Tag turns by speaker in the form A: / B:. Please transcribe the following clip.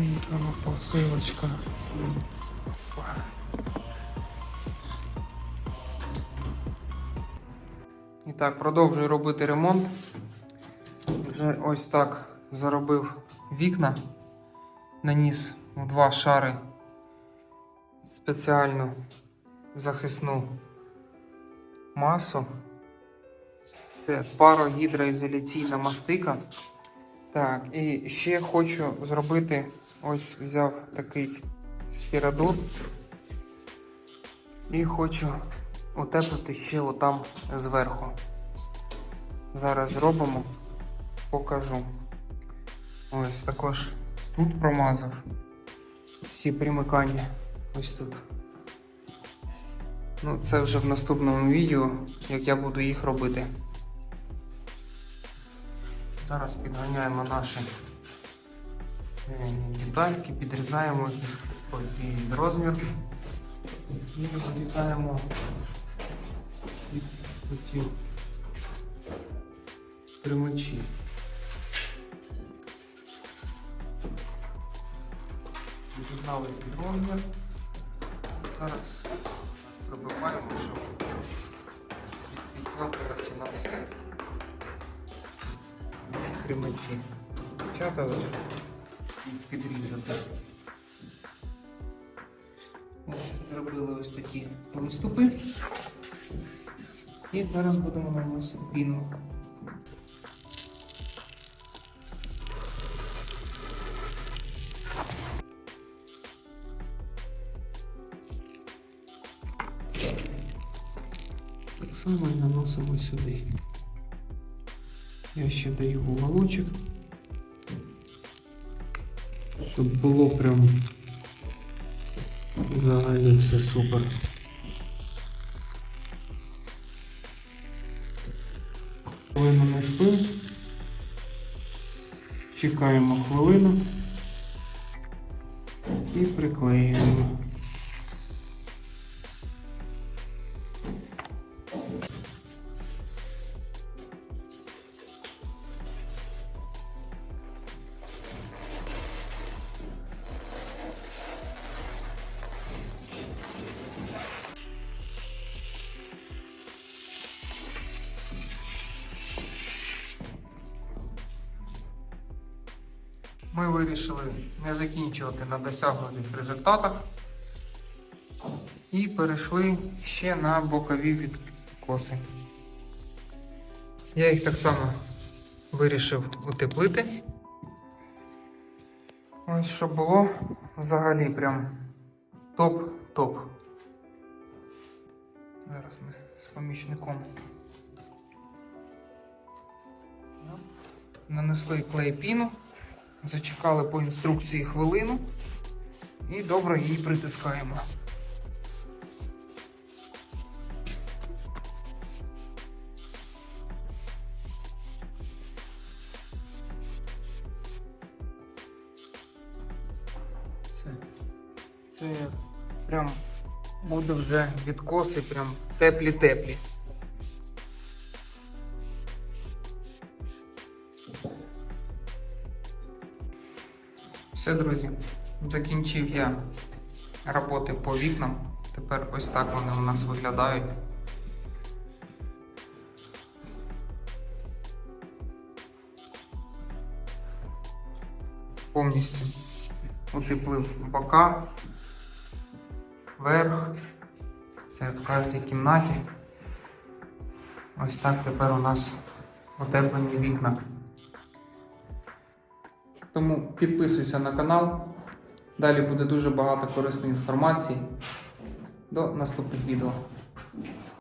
A: Приїхала посилочка. І так, продовжую робити ремонт. Вже ось так заробив вікна. Наніс в два шари спеціальну захисну масу. Це парогідроізоляційна мастика. Так, і ще хочу зробити, ось взяв такий стірадор. І хочу утеплити ще отам зверху. Зараз зробимо, покажу. Ось також тут промазав всі примикання. Ось тут. Ну, це вже в наступному відео, як я буду їх робити. Зараз підганяємо наші детальки, підрізаємо під розмір і відрізаємо від оці примочі. Відігнали під розмір. Зараз пробиваємо, щоб відпечаталась у нас щоб їх підрізати. Зробили ось такі виступи. І зараз будемо наносити піну. Так само і наносимо сюди. Я ще даю в уголочок, щоб було прям взагалі все супер. Хвилину нанесли. Чекаємо хвилину і приклеюємо. Ми вирішили не закінчувати на досягнутих результатах і перейшли ще на бокові відкоси. Я їх так само вирішив утеплити. Ось щоб було взагалі прям топ-топ. Зараз ми з помічником нанесли клей піну. Зачекали по інструкції хвилину і добре її притискаємо. Це, прям буде вже відкоси, прям теплі-теплі. Все, друзі, закінчив я роботи по вікнам. Тепер ось так вони у нас виглядають. Повністю утеплив бока, верх. Це в кожній кімнаті. Ось так тепер у нас утеплені вікна. Тому підписуйся на канал. Далі буде дуже багато корисної інформації. До наступних відео.